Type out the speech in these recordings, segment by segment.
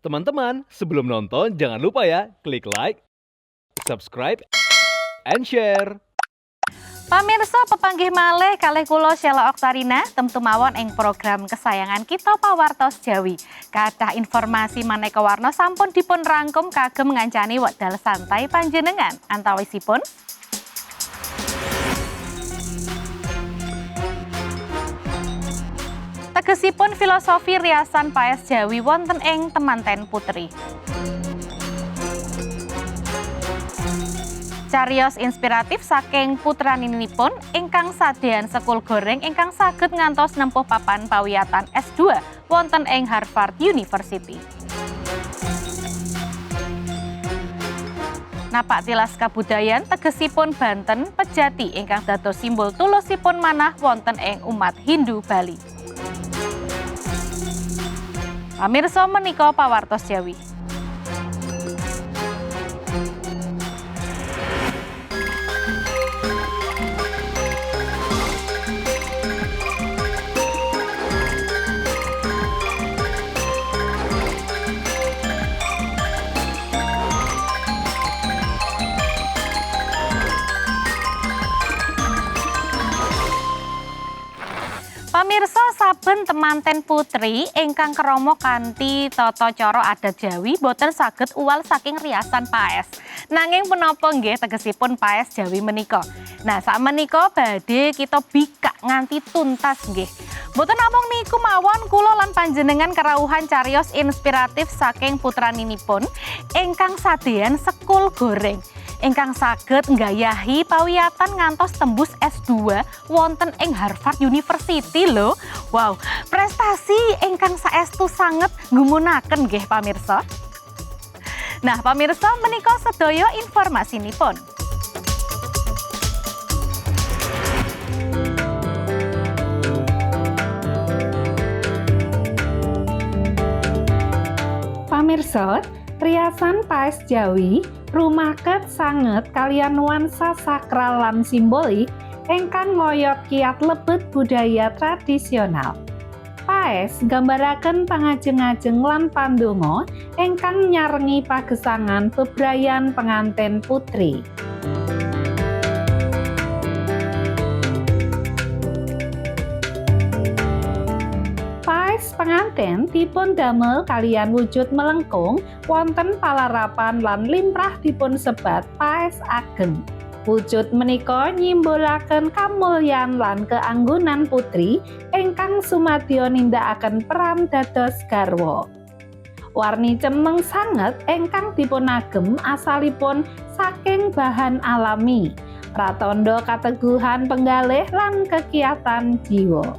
Teman-teman, sebelum nonton jangan lupa ya klik like, subscribe, and share. Pamirsa pepanggih malih kalih kula Sheila Oktarina temtu mawon ing program kesayangan kita pawartos Jawi. Kathah informasi maneka warna sampun dipun rangkum kagem ngancani wekdal santai panjenengan antawisipun Tegesipun filosofi riasan paes Jawi wonten ing temanten putri. Carios inspiratif saking putraninipun ingkang sadean sekul goreng ingkang saged ngantos nempuh papan pawiyatan S2 wonten ing Harvard University. Napak tilas kabudayan tegesipun Banten pejati ingkang dados simbol tulusipun manah wonten ing umat Hindu Bali. Pamirsa menika pawartos Jawi. Pamirsa saben temanten putri ingkang keromo kanthi tata cara adat Jawi boten saged uwal saking riasan paes. Nanging punapa nggih tegesipun paes Jawi menika. Nah, sak menika badhe kita bikak nganti tuntas nggih. Boten namung niku mawon kula lan panjenengan kerawuhan carios inspiratif saking putraninipun ingkang sadean sekul goreng ingkang saged nggayahi pawiyatan ngantos tembus S2 wonten ing Harvard University lho. Wow, prestasi ingkang saestu sanget ngumunaken nggih pamirsa. Nah, pamirsa menika sedaya informasinipun. Pamirsa, riasan paes Jawi rumaket sanget kalian nuansa sakral lan simbolik ingkang ngoyot kiat lebet budaya tradisional. Paes gambaraken pangajeng-ajeng lan pandonga ingkang nyarengi pagesangan bebrayan pengantin putri. Pengantin dipun damel kalian wujud melengkung wonten palarapan lan limrah dipun sebat paes ageng. Wujud menika nyimbolaken kamulyan lan keanggunan putri ingkang sumadyo nindakaken peran dados garwa. Warni cemeng sanget ingkang dipunagem asalipun saking bahan alami, pratandha kateguhan penggalih lan kegiatan jiwa.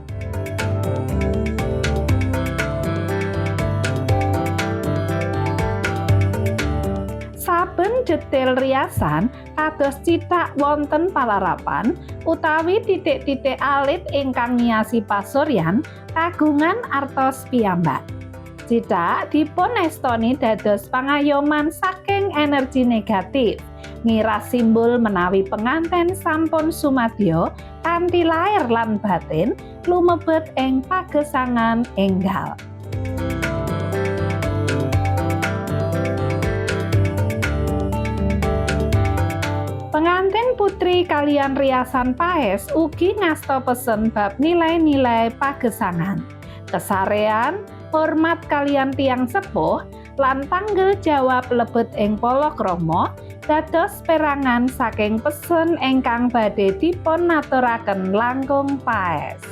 Detail riasan kados cithak wonten palarapan utawi titik-titik alit ingkang ngiasi pasuryan kagungan artos piyambak. Cithak dipun estoni dados pangayoman saking energi negatif. Ngira simbol menawi penganten sampun sumadyo kanthi lair lan batin lumebet ing pagesangan enggal. Pengantin putri kalian riasan paes ugi ngasta pesen bab nilai-nilai pagesangan. Kesarean, hormat kalian tiang sepuh, lan tanggel jawab lebet ing polokrama dados perangan saking pesen ingkang badhe dipun naturaken langkung paes.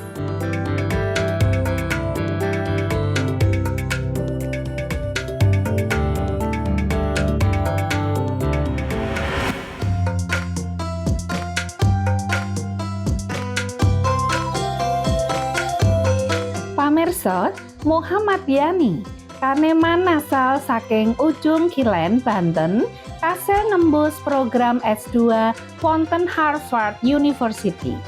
Pamirsa, Muhammad Yani Kaneman asal saking ujung Kilen, Banten, kasil nembus program S2 wonten Harvard University.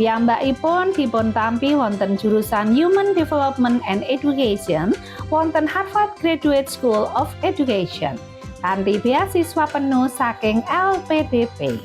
Piyambakipun dipun tampi wonten jurusan Human Development and Education wonten Harvard Graduate School of Education. Kanthi beasiswa penuh saking LPDP.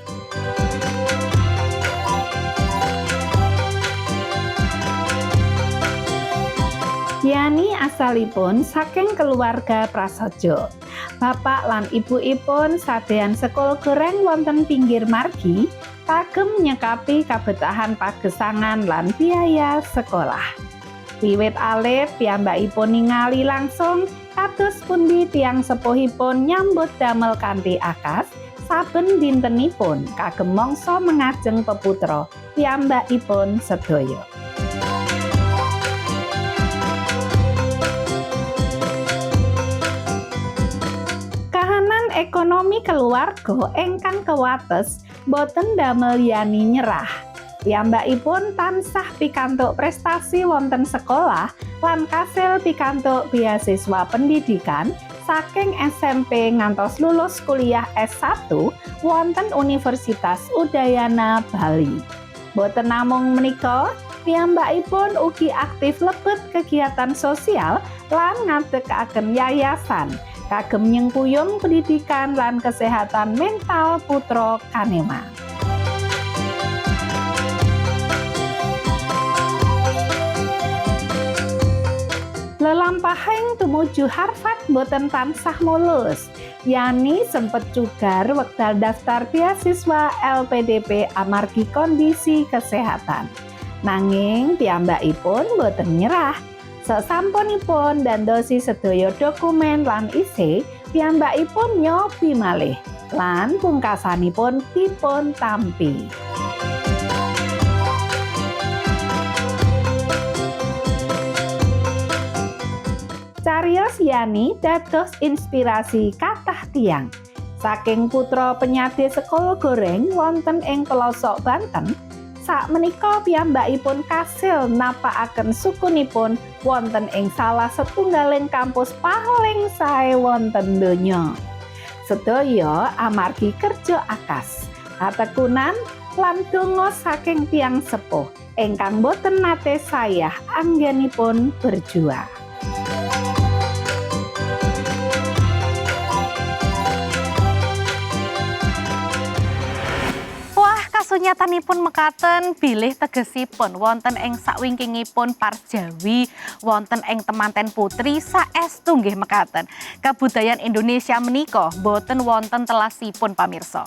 Yani asalipun saking keluarga prasaja. Bapak lan ibuipun sadean sekol goreng wonten pinggir margi kagem nyekapi kabetahan pagesangan lan biaya sekolah. Wiwit alit piyambakipun ningali langsung kados pundi tiang sepuhipun nyambut damel kanthi akas saben dintenipun kagem mangsa mengajeng peputra piyambakipun sedaya. Ekonomi keluarga ingkang kewates boten damel Yani nyerah. Piyambakipun tansah pikantuk prestasi wonten sekolah lan kasil pikantuk beasiswa pendidikan saking SMP ngantos lulus kuliah S1 wonten Universitas Udayana Bali. Boten namung menika, piyambakipun ugi aktif lebet kegiatan sosial lan ngadekaken yayasan kagem nyengkuyung pendidikan lan kesehatan mental putra Kanema. Lelampahing tumuju Harvard boten tansah mulus. Yani sempet cugar wekdal daftar beasiswa LPDP amargi kondisi kesehatan. Nanging piyambakipun boten nyerah. Sesampunipun dan dosi sedaya dokumen lan isi, piyambakipun nyobi malih lan pungkasanipun dipun tampi. Carios Yani dados inspirasi kathah tiang. Saking putra penyade sekol goreng wonten ing pelosok Banten, sak menika piyambakipun kasil napakaken sukunipun wonten ing salah setunggaling kampus paling sae wonten donya. Sedaya amargi kerja akas, katekunan lan donga saking tiang sepuh ingkang boten nate sayah anggenipun berjuang. Wah, kasunyatanipun mekaten bilih tegesipun wonten ing sakwingkingipun Parjawi, wonten ing temanten putri saestu nggih mekaten. Kabudayan Indonesia menika boten wonten telasipun pamirsa.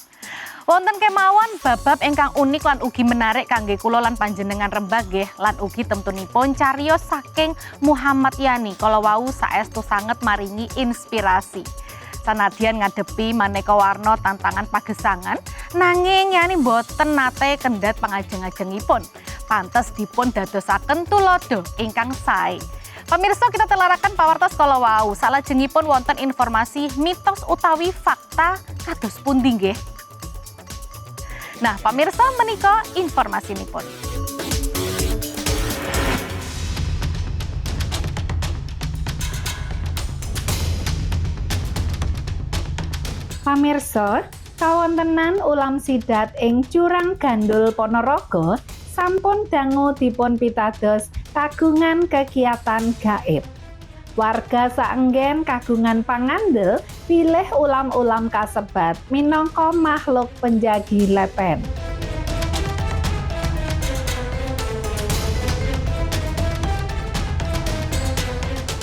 Wonten kemawon babab ingkang unik lan ugi menarik kangge kula lan panjenengan rembag nggih lan ugi temtunipun cariyos saking Muhammad Yani kala wau saestu sanget maringi inspirasi. Sanadyan ngadepi maneka warna tantangan pagesangan, nanging Yani boten nate kendhat pangajeng-ajengipun. Pantes dipun dadosaken tulodo ingkang sae. Pemirsa kita telarakan pawartos kala wau, salajengipun wonten informasi mitos utawi fakta kados pundi nggih. Nah, pamirsa menika informasi Pamirsa, kawontenan ulam sidat ing Curang Gandul Ponorogo sampun dangu dipun pitados kagungan kegiatan gaib. Warga saenggen kagungan pangandel pilih ulam-ulam kasebat minangka makhluk penjagi lepen.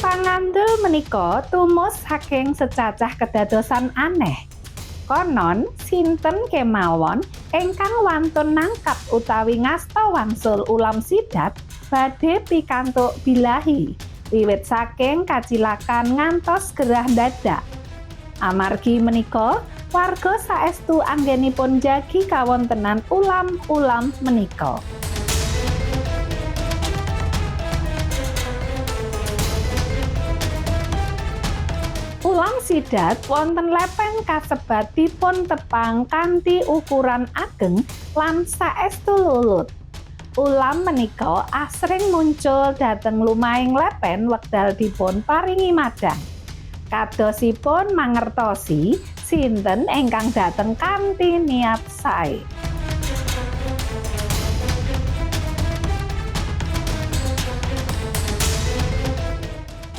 Pangandel menika tumus saking secacah kedadosan aneh. Konon sinten kemawon ingkang wantun nangkap utawi ngasta wangsul ulam sidat badhe pikantuk bilahi wiwit saking kacilakan ngantos gerah dadak. Amargi menika warga saestu anggenipun jagi kawontenan ulam-ulam menika. Sidat wonten lepen kasebat dipun tepang kanthi ukuran ageng lan saestu lulut. Ulam menika asring muncul dhateng lumahing lepen wekdal dipun paringi madang. Kadosipun mangertosi sinten ingkang dhateng kanthi niat sae.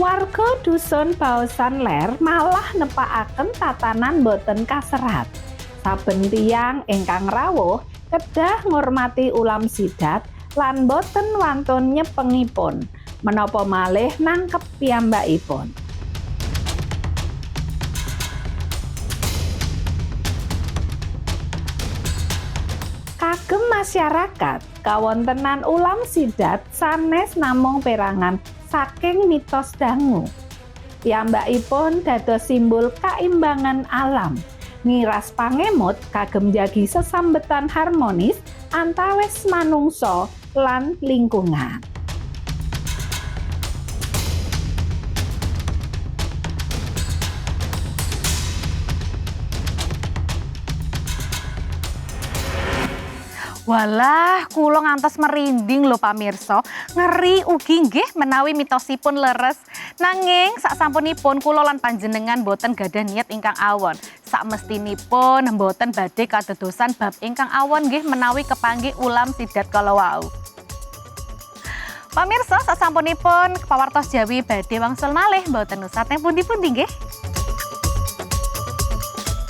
Warga dusun Baosan Ler malah nepakaken tatanan boten kaserat. Saben tiyang ingkang rawuh kedah ngurmati ulam sidat lan boten wantun nyepengipun. menapa malih nangkep piyambakipun. Kagem masyarakat, kawontenan ulam sidat sanes namung perangan saking mitos dangu. Piyambakipun dados simbol kaimbangan alam. Ngiras pangemut kagem jagi sesambetan harmonis antawis manungsa lan lingkungan. Walah, kula ngantos merinding lho pamirsa. Ngeri ugi nggih menawi mitosipun leres. Nanging sak sampunipun kula lan panjenengan boten gadah niat ingkang awon. Sak mestinipun boten badhe kadodosan bab ingkang awon nggih menawi kepanggih ulam sidat kala wau. Pamirsa sak sampunipun pawartos Jawi badhe wangsul malih boten usah teng pundi-pundi nggih.